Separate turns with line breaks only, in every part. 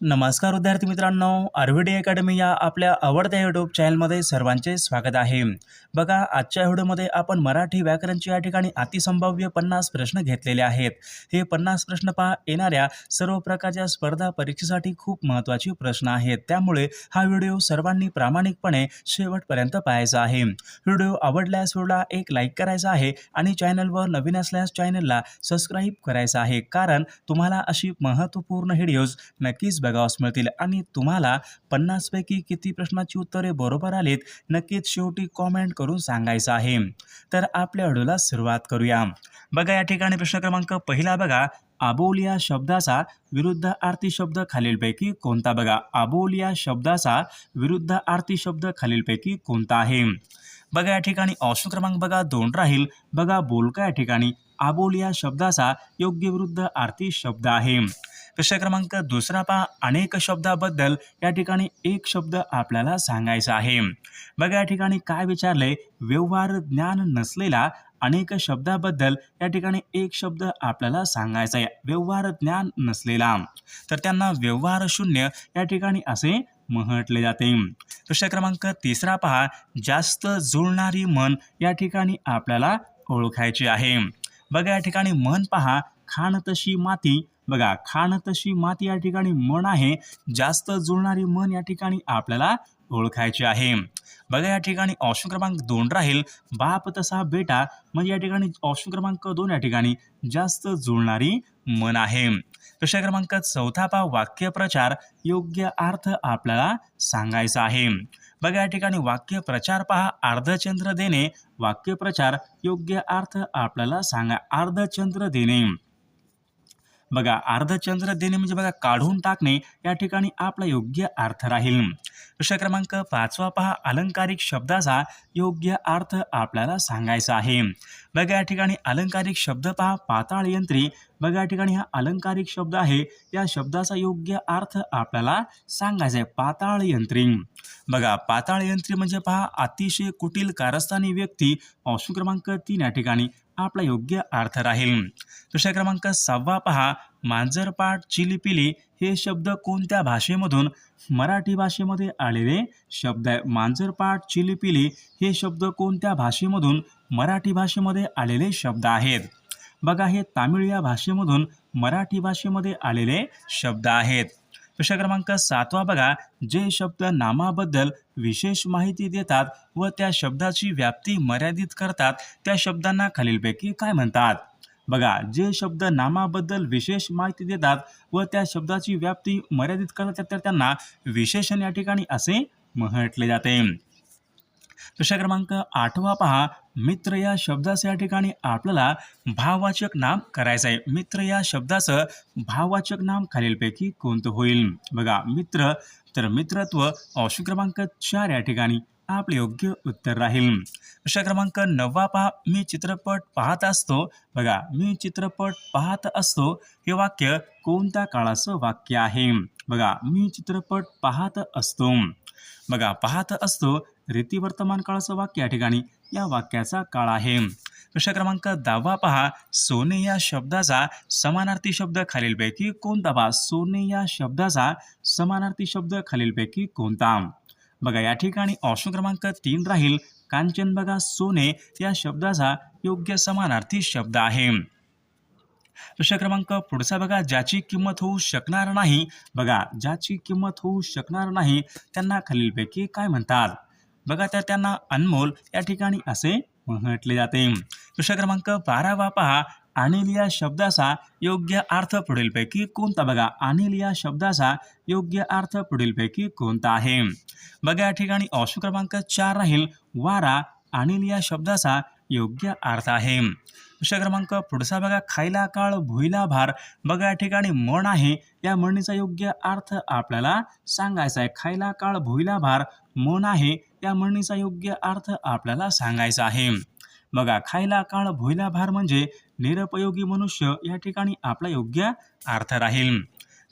नमस्कार विद्यार्थी मित्रांनो आरव्हीडी अकॅडमी या आपल्या आवडत्या यूट्यूब चॅनलमध्ये सर्वांचे स्वागत आहे. बघा आजच्या व्हिडिओमध्ये आपण मराठी व्याकरणचे या ठिकाणी अतिसंभाव्य पन्नास प्रश्न घेतलेले आहेत. हे पन्नास प्रश्न पहा येणाऱ्या सर्व प्रकारच्या स्पर्धा परीक्षेसाठी खूप महत्त्वाचे प्रश्न आहेत. त्यामुळे हा व्हिडिओ सर्वांनी प्रामाणिकपणे शेवटपर्यंत पाहायचा आहे. व्हिडिओ आवडल्यास व्हिडिओला एक लाईक करायचा आहे आणि चॅनलवर नवीन असल्यास चॅनलला सबस्क्राईब करायचं आहे. कारण तुम्हाला अशी महत्त्वपूर्ण व्हिडिओज नक्कीच बघावास मिळतील. आणि तुम्हाला पन्नासपैकी किती प्रश्नाची उत्तरे बरोबर आलीत नक्कीच शेवटी कॉमेंट करून सांगायचं आहे. तर आपल्या व्हिडिओला सुरुवात करूया. बघा या ठिकाणी प्रश्न क्रमांक पहिला बघा. आबोल या शब्दाचा विरुद्ध आरती शब्द खालीलपैकी कोणता बघा? आबोल या शब्दाचा विरुद्ध आरती शब्द खालीलपैकी कोणता आहे? बघा या ठिकाणी ऑप्शन क्रमांक बघा दोन राहील. बघा बोलका या ठिकाणी. आबोल या शब्दाचा योग्य विरुद्ध आरती शब्द आहे. प्रश्न क्रमांक दुसरा पहा. अनेक शब्दाबद्दल या ठिकाणी एक शब्द आपल्याला सांगायचा आहे. बघा या ठिकाणी काय विचारले व्यवहार ज्ञान नसलेला अनेक शब्दाबद्दल या ठिकाणी एक शब्द आपल्याला सांगायचा आहे. व्यवहार ज्ञान नसलेला. तर त्यांना व्यवहार शून्य या ठिकाणी असे म्हटले जाते. प्रश्न क्रमांक तिसरा पहा. जास्त जुळणारी मन या ठिकाणी आपल्याला ओळखायची आहे. बघा या ठिकाणी मन पहा. खाण तशी माती बघा खाण तशी माती या ठिकाणी मन आहे जास्त जुळणारी मन या ठिकाणी आपल्याला ओळखायचे आहे. बघा या ठिकाणी ऑप्शन क्रमांक दोन राहील बाप तसा बेटा म्हणजे या ठिकाणी ऑप्शन क्रमांक दोन या ठिकाणी जास्त जुळणारी मन आहे. प्रश्न क्रमांक चौथा पहा वाक्यप्रचार योग्य अर्थ आपल्याला सांगायचा आहे. बघा या ठिकाणी वाक्यप्रचार पहा अर्धचंद्र देणे वाक्यप्रचार योग्य अर्थ आपल्याला सांगा अर्धचंद्र देणे. बघा अर्धचंद्र देणे म्हणजे बघा काढून टाकणे या ठिकाणी आपला योग्य अर्थ राहील. प्रश्न क्रमांक पाचवा पहा अलंकारिक शब्दाचा योग्य अर्थ आपल्याला सांगायचा आहे. बघा या ठिकाणी अलंकारिक शब्द पहा पाताळ यंत्री. बघा या ठिकाणी हा अलंकारिक शब्द आहे या शब्दाचा योग्य अर्थ आपल्याला सांगायचा आहे पाताळ यंत्री. बघा पाताळ यंत्री म्हणजे पहा अतिशय कुटील कारस्थानी व्यक्ती. ऑप्शन क्रमांक तीन या ठिकाणी आपला योग्य अर्थ राहील. दुसऱ्या क्रमांक सहावा पहा मांजरपाट चिलीपिली हे शब्द कोणत्या भाषेमधून मराठी भाषेमध्ये आलेले? शब्द आहे मांजरपाट चिलीपिली हे शब्द कोणत्या भाषेमधून मराठी भाषेमध्ये आलेले शब्द आहेत? बघा हे तामिळ या भाषेमधून मराठी भाषेमध्ये आलेले शब्द आहेत. प्रश्न क्रमांक सातवा बघा. जे शब्द नामाबद्दल विशेष माहिती देतात व त्या शब्दाची व्याप्ती मर्यादित करतात त्या शब्दांना खालीलपैकी काय म्हणतात? बघा जे शब्द नामाबद्दल विशेष माहिती देतात व त्या शब्दाची व्याप्ती मर्यादित करतात तर त्यांना विशेषण या ठिकाणी असे म्हटले जाते. प्रश्न क्रमांक आठवा पहा. मित्र या शब्दाचं या ठिकाणी आपल्याला भाववाचक नाम करायचं आहे मित्र या शब्दाचं भाववाचक नाम खालीलपैकी कोणतं होईल? बघा मित्र तर मित्रत्व ऑप्शन क्रमांक चार या ठिकाणी आपले योग्य उत्तर राहील. प्रश्न क्रमांक नववा पहा. मी चित्रपट पाहत असतो. बघा मी चित्रपट पाहत असतो. हे वाक्य कोणत्या काळाचं वाक्य आहे? बघा मी चित्रपट पाहत असतो. बघा पाहत असतो रीती वर्तमान काळाचं वाक्य या ठिकाणी. या वाक्याचा काळ आहे. प्रश्न क्रमांक दहावा पहा. सोने या शब्दाचा समानार्थी शब्द खालीलपैकी कोणता पहा? सोने या शब्दाचा समानार्थी शब्द खालीलपैकी कोणता? बघा या ठिकाणी ऑप्शन क्रमांक तीन राहील. कांचन बघा सोने या शब्दाचा योग्य समानार्थी शब्द आहे. प्रश्न क्रमांक पुढचा बघा ज्याची किंमत होऊ शकणार नाही. बघा ज्याची किंमत होऊ शकणार नाही त्यांना खालीलपैकी काय म्हणतात? बघा तर त्यांना अनमोल या ठिकाणी असे म्हटले जाते. प्रश्न क्रमांक बारावा पहा. अनिल या शब्दाचा योग्य अर्थ पुढीलपैकी कोणता? बघा अनिल या शब्दाचा योग्य अर्थ पुढीलपैकी कोणता आहे? बघा या ठिकाणी ऑप्शन क्रमांक चार राहील. वारा अनिल या शब्दाचा योग्य अर्थ आहे. प्रश्न क्रमांक पुढचा बघा खायला काळ भुईला भार. बघा या ठिकाणी मन आहे. या म्हणीचा योग्य अर्थ आपल्याला सांगायचा आहे. खायला काळ भुईला भार म्हण आहे. या म्हणीचा योग्य अर्थ आपल्याला सांगायचा आहे. बघा खायला काळ भुईला भार म्हणजे निरुपयोगी मनुष्य या ठिकाणी आपला योग्य अर्थ राहील.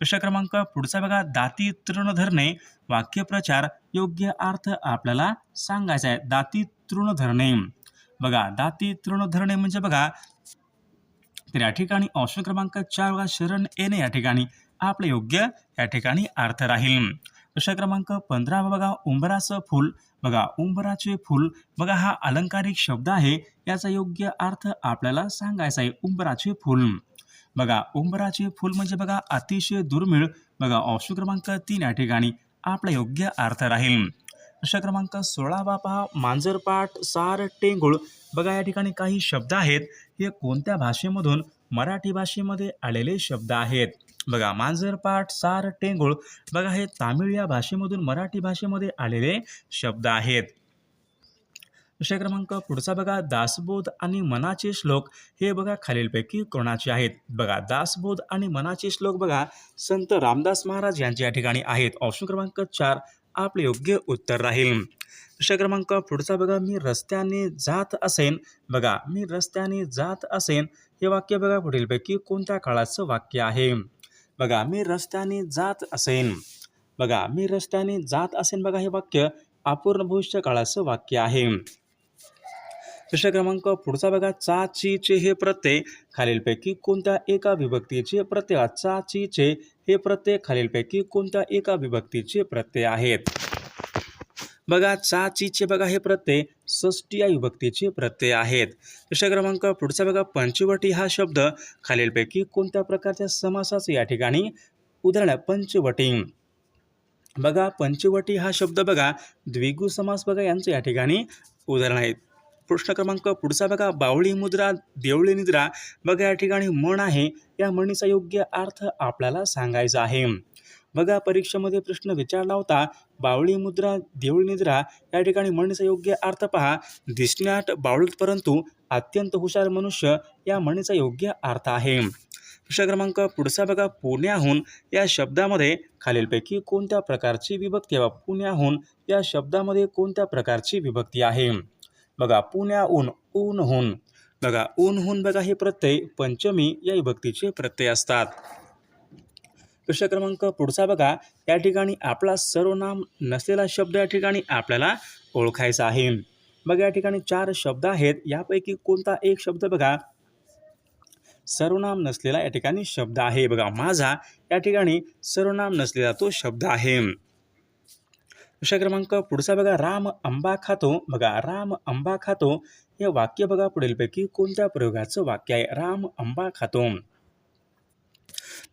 प्रश्न क्रमांक पुढचा बघा. दाती तृण धरणे वाक्यप्रचार योग्य अर्थ आपल्याला सांगायचा आहे. दाती तृण धरणे बघा दाती तृण धरणे म्हणजे बघा तर या ठिकाणी ऑप्शन क्रमांक चार बघा. शरण येणे या ठिकाणी आपलं योग्य या ठिकाणी अर्थ राहील. प्रश्न क्रमांक पंधरा बघा. उंबराचं फूल बघा. उंबराचे फूल बघा हा अलंकारिक शब्द आहे. याचा योग्य अर्थ आपल्याला सांगायचा आहे. उंबराचे फूल बघा. उंबराचे फूल म्हणजे बघा अतिशय दुर्मिळ बघा. ऑप्शन क्रमांक तीन या ठिकाणी आपला योग्य अर्थ राहील. प्रश्न क्रमांक सोळावा पहा मांजरपाट सार टेंगुळ बघा या ठिकाणी काही शब्द आहेत. हे कोणत्या भाषेमधून? मराठी भाषेमध्ये आलेले शब्द आहेत. बघा मांजरपाट सार टेंगुळ बघा हे तामिळ या भाषेमधून मराठी भाषेमध्ये आलेले शब्द आहेत. विषय क्रमांक पुढचा बघा दासबोध आणि मनाचे श्लोक हे बघा खालीलपैकी कोणाचे आहेत? बघा दासबोध आणि मनाचे श्लोक बघा संत रामदास महाराज यांच्या या ठिकाणी आहेत. ऑप्शन क्रमांक चार आपले योग्य उत्तर राहील. विषय क्रमांक पुढचा बघा मी रस्त्याने जात असेन बघा मी रस्त्याने जात असेन हे वाक्य बघा पुढीलपैकी कोणत्या काळाचं वाक्य आहे? बघा मी रस्त्याने जात असेन. बघा मी रस्त्याने जात असेन. बघा हे वाक्य अपूर्ण भविष्य काळाचं वाक्य आहे. प्रश्न क्रमांक पुढचा बघा चा ची चे हे प्रत्यय खालीलपैकी कोणत्या एका विभक्तीचे प्रत्यय? चाचीचे चा ची चे हे प्रत्यय खालीलपैकी कोणत्या एका विभक्तीचे प्रत्यय आहेत? बघा चा चीचे बघा हे प्रत्यय षष्टी या विभक्तीचे प्रत्यय आहेत. दुसऱ्या क्रमांक पुढचा बघा पंचवटी हा शब्द खालीलपैकी कोणत्या प्रकारच्या समासाचे या ठिकाणी उदाहरण आहे, पंचवटी. बघा पंचवटी हा शब्द बघा द्विगु समास बघा यांचं या ठिकाणी उदाहरण आहे. प्रश्न क्रमांक पुढचा बघा बावळी मुद्रा देवळी निद्रा बघा या ठिकाणी म्हण आहे. या म्हणीचा योग्य अर्थ आपल्याला सांगायचा आहे. बघा परीक्षेमध्ये प्रश्न विचारला होता बावळी मुद्रा देऊळ निद्रा या ठिकाणी म्हणण्याचा योग्य अर्थ पहा. दिसण्यात बावळीत परंतु अत्यंत हुशार मनुष्य या म्हणीचा योग्य अर्थ आहे. प्रश्न क्रमांक पुढचा बघा. पुण्याहून या शब्दामध्ये खालीलपैकी कोणत्या प्रकारची विभक्ती आहे? पुण्याहून या शब्दामध्ये कोणत्या प्रकारची विभक्ती आहे? बघा पुण्याहून ऊनहून. बघा ऊनहून बघा हे प्रत्यय पंचमी या विभक्तीचे प्रत्यय असतात. प्रश्न क्रमांक पुढचा बघा. या ठिकाणी आपला सर्वनाम नसलेला शब्द या ठिकाणी आपल्याला ओळखायचा आहे. बघा या ठिकाणी चार शब्द आहेत. यापैकी कोणता एक शब्द बघा? सर्वनाम नसलेला या ठिकाणी शब्द आहे. बघा माझा या ठिकाणी सर्वनाम नसलेला तो शब्द आहे. प्रश्न क्रमांक पुढचा बघा. राम आंबा खातो. बघा राम आंबा खातो. हे वाक्य बघा पुढीलपैकी कोणत्या प्रयोगाचं वाक्य आहे? राम आंबा खातो.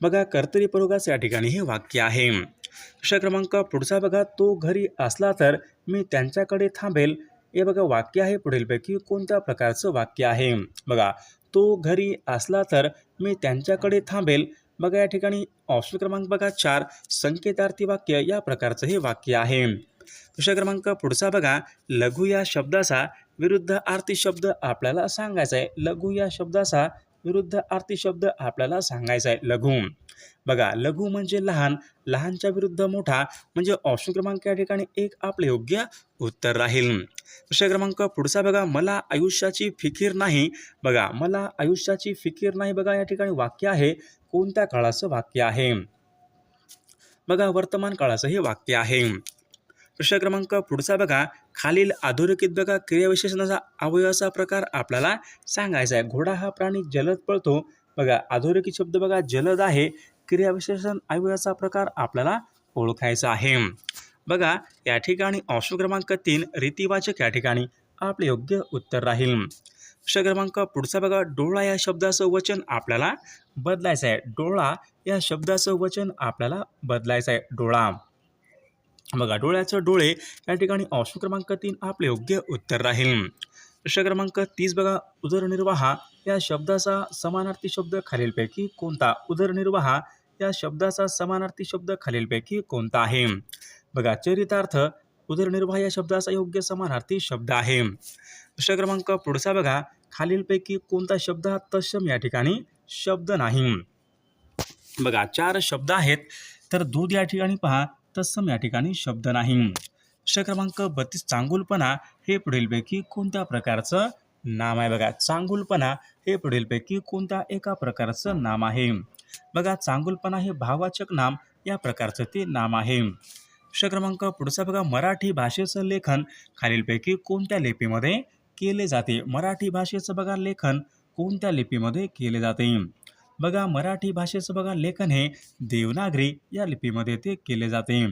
बघा कर्तरी प्रयोगाचं या ठिकाणी हे वाक्य आहे. प्रश्न क्रमांक पुढचा बघा तो घरी असला तर मी त्यांच्याकडे थांबेल. हे बघा वाक्य आहे पुढीलपैकी कोणत्या प्रकारचं वाक्य आहे? बघा तो घरी असला तर मी त्यांच्याकडे थांबेल. बघा या ठिकाणी ऑप्शन क्रमांक बघा चार संकेतार्थी वाक्य या प्रकारचं हे वाक्य आहे. प्रश्न क्रमांक पुढचा बघा लघु या शब्दाचा विरुद्ध आरती शब्द आपल्याला सांगायचा आहे. लघु या शब्दाचा विरुद्ध आरती शब्द आपल्याला सांगायचा आहे लघु. बघा लघु म्हणजे लहान. लहानच्या विरुद्ध मोठा म्हणजे ऑप्शन क्रमांक या ठिकाणी एक आपले योग्य उत्तर राहील. प्रश्न क्रमांक पुढचा बघा मला आयुष्याची फिकीर नाही. बघा मला आयुष्याची फिकीर नाही बघा या ठिकाणी वाक्य आहे. कोणत्या काळाचं वाक्य आहे? बघा वर्तमान काळाचं हे वाक्य आहे. प्रश्न क्रमांक पुढचा बघा. खालील अधोरेखित बघा. क्रियाविशेषणाचा अवयवाचा प्रकार आपल्याला सांगायचा आहे. घोडा हा प्राणी जलद पळतो. बघा अधोरेखित शब्द बघा. जलद आहे. क्रियाविशेषण अवयवाचा प्रकार आपल्याला ओळखायचा आहे. बघा या ठिकाणी ऑप्शन क्रमांक तीन रीतिवाचक या ठिकाणी आपले योग्य उत्तर राहील. प्रश्न क्रमांक पुढचा बघा. डोळा या शब्दाचं वचन आपल्याला बदलायचं आहे. डोळा या शब्दाचं वचन आपल्याला बदलायचं आहे. डोळा. बघा डोळ्याचं डोळे या ठिकाणी ऑप्शन क्रमांक तीन आपले योग्य उत्तर राहील. प्रश्न क्रमांक तीस बघा उदरनिर्वाह या शब्दाचा समानार्थी शब्द खालीलपैकी कोणता? उदरनिर्वाह या शब्दाचा समानार्थी शब्द खालीलपैकी कोणता आहे? बघा चरितार्थ उदरनिर्वाह या शब्दाचा योग्य समानार्थी शब्द आहे. प्रश्न क्रमांक पुढचा बघा खालीलपैकी कोणता शब्द हा तत्सम या ठिकाणी शब्द नाही? बघा चार शब्द आहेत तर दूध या ठिकाणी पहा तत्सम या ठिकाणी शब्द नाही. प्रश्न क्रमांक बत्तीस चांगुलपणा हे पुढीलपैकी कोणत्या प्रकारचं नाम आहे? बघा चांगुलपणा हे पुढीलपैकी कोणत्या एका प्रकारचं नाम आहे? बघा चांगुलपणा हे भाववाचक नाम या प्रकारचं ते नाम आहे. प्रश्न क्रमांक पुढचा बघा मराठी भाषेचं लेखन. खालीलपैकी कोणत्या लिपीमध्ये केले जाते? मराठी भाषेचं बघा लेखन कोणत्या लिपीमध्ये केले जाते? बघा मराठी भाषेचं बघा लेखन हे देवनागरी या लिपीमध्ये ते केले जाते.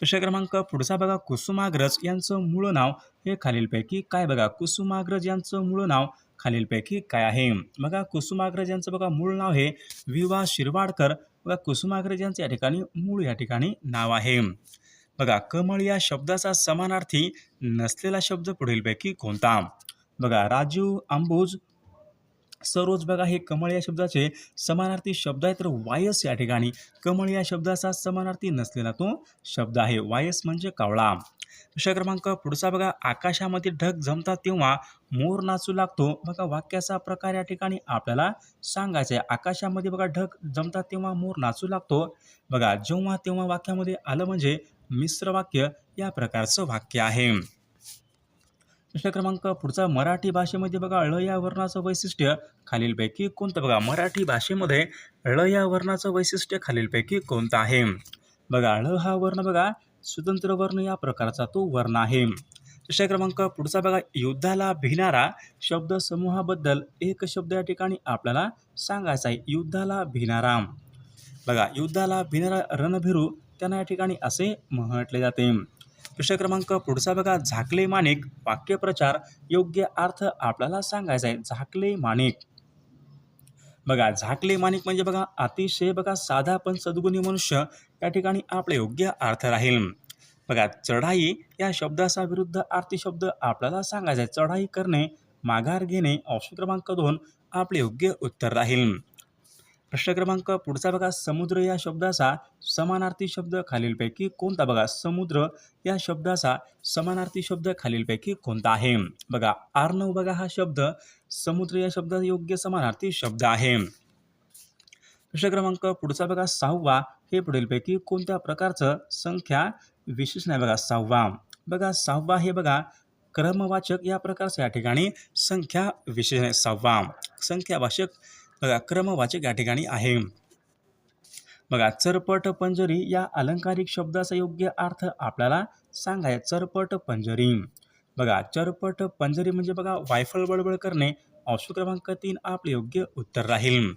प्रश्न क्रमांक पुढचा बघा कुसुमाग्रज यांचं मूळ नाव हे खालीलपैकी काय बघा? कुसुमाग्रज यांचं मूळ नाव खालीलपैकी काय आहे? बघा कुसुमाग्रज यांचं बघा मूळ नाव हे विवा शिरवाडकर. बघा कुसुमाग्रज यांचं या ठिकाणी मूळ या ठिकाणी नाव आहे. बघा कमळ या शब्दाचा समानार्थी नसलेला शब्द पुढीलपैकी कोणता? बघा राजू अंबुज सरोज बघा हे कमळ या शब्दाचे समानार्थी शब्द आहे तर वायस या ठिकाणी कमळ या शब्दाचा समानार्थी नसलेला तो शब्द आहे. वायस म्हणजे कावळा. विषय क्रमांक पुढचा बघा आकाशामध्ये ढग जमतात तेव्हा मोर नाचू लागतो. बघा वाक्याचा प्रकार या ठिकाणी आपल्याला सांगायचा आहे. आकाशामध्ये बघा ढग जमतात तेव्हा मोर नाचू लागतो. बघा जेव्हा तेव्हा वाक्यामध्ये आलं म्हणजे मिश्र वाक्य या प्रकारचं वाक्य आहे. प्रश्न क्रमांक पुढचा मराठी भाषेमध्ये बघा ळ या वर्णाचं वैशिष्ट्य खालीलपैकी कोणतं? बघा मराठी भाषेमध्ये ळ या वर्णाचं वैशिष्ट्य खालीलपैकी कोणतं आहे? बघा ळ हा वर्ण बघा स्वतंत्र वर्ण या प्रकारचा तो वर्ण आहे. प्रश्न क्रमांक पुढचा बघा युद्धाला भिणारा शब्द समूहाबद्दल एक शब्द या ठिकाणी आपल्याला सांगायचा आहे. युद्धाला भिणारा. बघा युद्धाला भिणारा रणभिरू त्यांना या ठिकाणी असे म्हटले जाते. विषय क्रमांक पुढचा बघा. झाकले माणिक. वाक्यप्रचार योग्य अर्थ आपल्याला सांगायचा आहे. झाकले माणिक. बघा झाकले माणिक म्हणजे बघा अतिशय बघा साधा पण सद्गुणी मनुष्य या ठिकाणी आपले योग्य अर्थ राहील. बघा चढाई या शब्दाचा विरुद्ध आरती शब्द आपल्याला सांगायचा आहे. चढाई करणे माघार घेणे ऑप्शन क्रमांक दोन आपले योग्य उत्तर राहील. प्रश्न क्रमांक पुढचा बघा. समुद्र या शब्दाचा समानार्थी शब्द खालीलपैकी कोणता? बघा समुद्र या शब्दाचा समानार्थी शब्द खालीलपैकी कोणता आहे? बघा आर्नव बघा हा शब्द. समुद्र या शब्दाचा योग्य समानार्थी शब्द आहे. प्रश्न क्रमांक पुढचा बघा. सहावा हे पुढीलपैकी कोणत्या प्रकारचं संख्या विशेष नाही? बघा सहावा. बघा सहावा हे बघा क्रमवाचक या प्रकारचं या ठिकाणी संख्या विशेष सहावा. संख्यावाचक बघा क्रमवाचक या ठिकाणी आहे. बघा चरपट पंजरी या अलंकारिक शब्दाचा योग्य अर्थ आपल्याला सांगाय चरपट पंजरी. बघा चरपट पंजरी म्हणजे बघा वायफळ बळबळ करणे. ऑप्शन क्रमांक तीन आपले योग्य उत्तर राहील.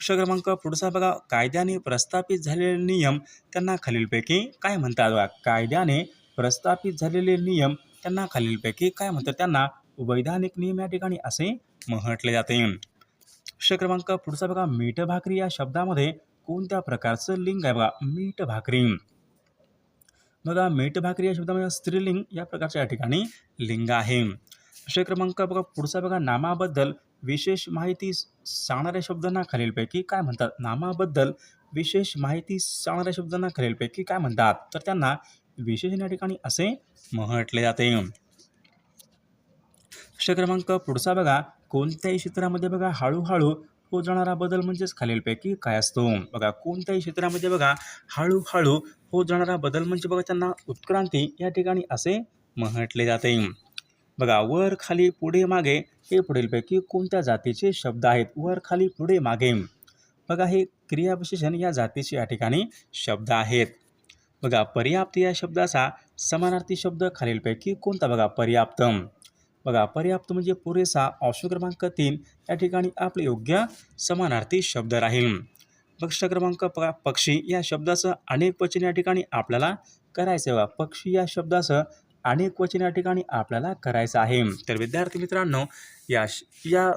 प्रश्न क्रमांक पुढचा बघा कायद्याने प्रस्थापित झालेले नियम त्यांना खालीलपैकी काय म्हणतात? बघा कायद्याने प्रस्थापित झालेले नियम त्यांना खालीलपैकी काय म्हणतात? त्यांना वैधानिक नियम या ठिकाणी असे म्हटले जाते. प्रश्न क्रमांक पुढचा बघा मीठ भाकरी या शब्दामध्ये कोणत्या प्रकारचं लिंग आहे बघा? मीठ भाकरी. बघा मीठ भाकरी या शब्दामध्ये स्त्रीलिंग या प्रकारच्या या ठिकाणी लिंग आहे. प्रश्न क्रमांक बघा पुढचा बघा नामाबद्दल विशेष माहिती सांगणाऱ्या शब्दांना खालीलपैकी काय म्हणतात? नामाबद्दल विशेष माहिती सांगणाऱ्या शब्दांना खालीलपैकी काय म्हणतात? तर त्यांना विशेष या ठिकाणी असे म्हटले जाते. प्रश्न क्रमांक पुढचा बघा कोणत्याही क्षेत्रामध्ये बघा हळूहळू हो जाणारा बदल म्हणजेच खालीलपैकी काय असतो? बघा कोणत्याही क्षेत्रामध्ये बघा हळूहळू हो जाणारा बदल म्हणजे बघा त्यांना उत्क्रांती या ठिकाणी असे म्हटले जाते. बघा वर खाली पुढे मागे हे पुढीलपैकी कोणत्या जातीचे शब्द आहेत? वर खाली पुढे मागे. बघा हे क्रियाविशेषण या जातीचे या ठिकाणी शब्द आहेत. बघा पर्याप्त या शब्दाचा समानार्थी शब्द खालीलपैकी कोणता? बघा पर्याप्त. बघा पर्याप्त म्हणजे पुरेसा ऑप्शन क्रमांक तीन या ठिकाणी आपले योग्य समानार्थी शब्द राहील. पक्ष क्रमांक प पक्षी या शब्दाचं अनेक वचन या ठिकाणी आपल्याला करायचं आहे पक्षी या शब्दाचं अनेक वचन या ठिकाणी आपल्याला करायचं आहे. तर विद्यार्थी मित्रांनो या श- या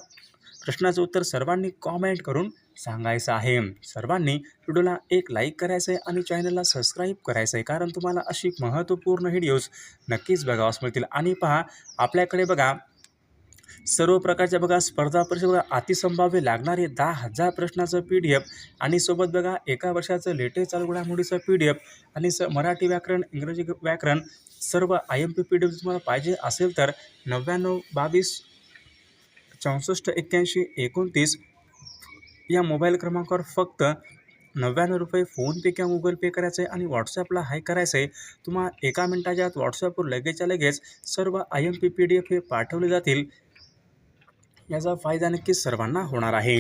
प्रश्नाचं उत्तर सर्वांनी कॉमेंट करून सांगायचं आहे. सर्वांनी व्हिडिओला एक लाईक करायचं आहे आणि चॅनलला सबस्क्राईब करायचं आहे कारण तुम्हाला अशी महत्त्वपूर्ण व्हिडिओज नक्कीच बघावास मिळतील. आणि पहा आपल्याकडे बघा सर्व प्रकारच्या बघा स्पर्धा परीक्षा बघा अतिसंभाव्य लागणारे दहा हजार प्रश्नाचं पी डी एफ आणि सोबत बघा एका वर्षाचं लेटेस्ट चालू घडामोडीचं पी डी एफ आणि स मराठी व्याकरण इंग्रजी व्याकरण सर्व I M P P D F तुम्हाला पाहिजे असेल तर नव्याण्णव बावीस चौसष्ट एक्क्याऐंशी एकोणतीस या मोबाईल क्रमांकावर फक्त नव्याण्णव रुपये फोनपे किंवा गुगल पे करायचं आहे आणि व्हॉट्सॲपला हाय करायचं आहे. तुम्हाला एका मिनटाच्या आत व्हॉट्सॲपवर लगेचच्या लगेच सर्व I M P P D F हे पाठवले जातील. याचा फायदा नक्कीच सर्वांना होणार आहे.